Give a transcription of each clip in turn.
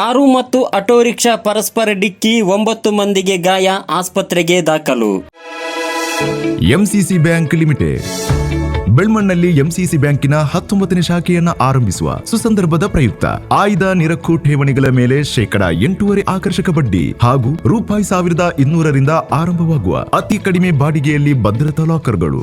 Car ಮತ್ತು auto rickshaw ಪರಸ್ಪರ ಡಿಕ್ಕಿ ಒಂಬತ್ತು ಮಂದಿಗೆ ಗಾಯ, ಆಸ್ಪತ್ರೆಗೆ ದಾಖಲು. MCC bank limited. ಬೆಳ್ಮಣ್ಣಲ್ಲಿ ಎಂಸಿಸಿ ಬ್ಯಾಂಕಿನ ಹತ್ತೊಂಬತ್ತನೇ ಶಾಖೆಯನ್ನು ಆರಂಭಿಸುವ ಸುಸಂದರ್ಭದ ಪ್ರಯುಕ್ತ. ಆಯ್ದ ನಿರಕ್ಕು ಠೇವಣಿಗಳ ಮೇಲೆ ಶೇಕಡ ಎಂಟೂವರೆ ಆಕರ್ಷಕ ಬಡ್ಡಿ ಹಾಗೂ ರೂಪಾಯಿ ಸಾವಿರದ ಇನ್ನೂರರಿಂದ ಆರಂಭವಾಗುವ ಅತಿ ಕಡಿಮೆ ಬಾಡಿಗೆಯಲ್ಲಿ ಭದ್ರತಾ ಲಾಕರ್ಗಳು.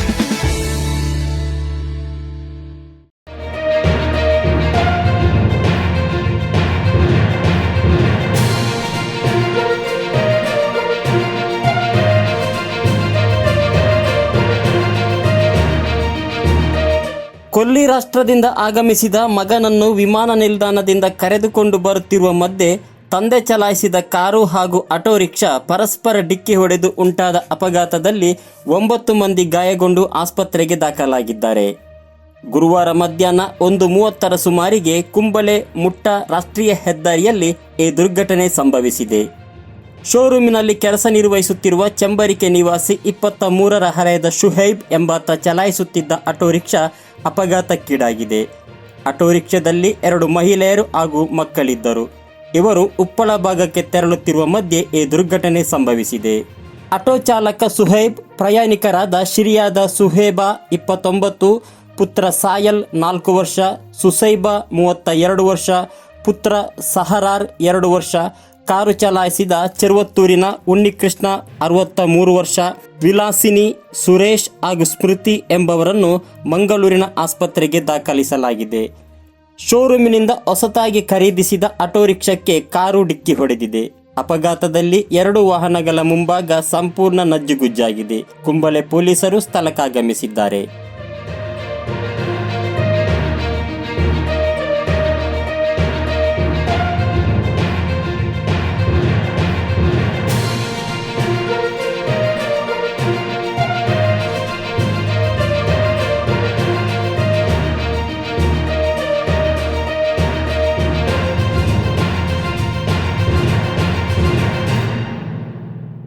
ಕೊಲ್ಲಿ ರಾಷ್ಟ್ರದಿಂದ ಆಗಮಿಸಿದ ಮಗನನ್ನು ವಿಮಾನ ನಿಲ್ದಾಣದಿಂದ ಕರೆದುಕೊಂಡು ಬರುತ್ತಿರುವ ಮಧ್ಯೆ ತಂದೆ ಚಲಾಯಿಸಿದ ಕಾರು ಹಾಗೂ ಆಟೋ ರಿಕ್ಷಾ ಪರಸ್ಪರ ಡಿಕ್ಕಿ ಹೊಡೆದು ಉಂಟಾದ ಅಪಘಾತದಲ್ಲಿ ಒಂಬತ್ತು ಮಂದಿ ಗಾಯಗೊಂಡು ಆಸ್ಪತ್ರೆಗೆ ದಾಖಲಾಗಿದ್ದಾರೆ. ಗುರುವಾರ ಮಧ್ಯಾಹ್ನ ಒಂದು ಮೂವತ್ತರ ಸುಮಾರಿಗೆ ಕುಂಬಳೆ ಮುಟ್ಟ ರಾಷ್ಟ್ರೀಯ ಹೆದ್ದಾರಿಯಲ್ಲಿ ಈ ದುರ್ಘಟನೆ ಸಂಭವಿಸಿದೆ. ಶೋರೂಮಿನಲ್ಲಿ ಕೆಲಸ ನಿರ್ವಹಿಸುತ್ತಿರುವ ಚೆಂಬರಿಕೆ ನಿವಾಸಿ ಇಪ್ಪತ್ತ ಮೂರರ ಹರೆಯದ ಶುಹೈಬ್ ಎಂಬಾತ ಚಲಾಯಿಸುತ್ತಿದ್ದ ಆಟೋ ರಿಕ್ಷಾ ಅಪಘಾತಕ್ಕೀಡಾಗಿದೆ. ಆಟೋ ರಿಕ್ಷಾದಲ್ಲಿ ಎರಡು ಮಹಿಳೆಯರು ಹಾಗೂ ಮಕ್ಕಳಿದ್ದರು. ಇವರು ಉಪ್ಪಳ ಭಾಗಕ್ಕೆ ತೆರಳುತ್ತಿರುವ ಮಧ್ಯೆ ಈ ದುರ್ಘಟನೆ ಸಂಭವಿಸಿದೆ. ಆಟೋ ಚಾಲಕ ಸುಹೈಬ್ ಪ್ರಯಾಣಿಕರಾದ ಶಿರಿಯಾದ ಸುಹೇಬಾ ಇಪ್ಪತ್ತೊಂಬತ್ತು, ಪುತ್ರ ಸಾಯಲ್ ನಾಲ್ಕು ವರ್ಷ ಸುಸೈಬಾ ಮೂವತ್ತ ಎರಡು ವರ್ಷ, ಪುತ್ರ ಸಹರಾರ್ ಎರಡು ವರ್ಷ ಕಾರು ಚಲಾಯಿಸಿದ ಚೆರುವತ್ತೂರಿನ ಉನ್ನಿಕೃಷ್ಣ ಅರವತ್ತ ಮೂರು ವರ್ಷ ವಿಲಾಸಿನಿ ಸುರೇಶ್ ಹಾಗೂ ಸ್ಮೃತಿ ಎಂಬವರನ್ನು ಮಂಗಳೂರಿನ ಆಸ್ಪತ್ರೆಗೆ ದಾಖಲಿಸಲಾಗಿದೆ. ಶೋರೂಮಿನಿಂದ ಹೊಸತಾಗಿ ಖರೀದಿಸಿದ ಆಟೋ ರಿಕ್ಷಾಕ್ಕೆ ಕಾರು ಡಿಕ್ಕಿ ಹೊಡೆದಿದೆ. ಅಪಘಾತದಲ್ಲಿ ಎರಡು ವಾಹನಗಳ ಮುಂಭಾಗ ಸಂಪೂರ್ಣ ನಜ್ಜುಗುಜ್ಜಾಗಿದೆ. ಕುಂಬಳೆ ಪೊಲೀಸರು ಸ್ಥಳಕ್ಕಾಗಮಿಸಿದ್ದಾರೆ.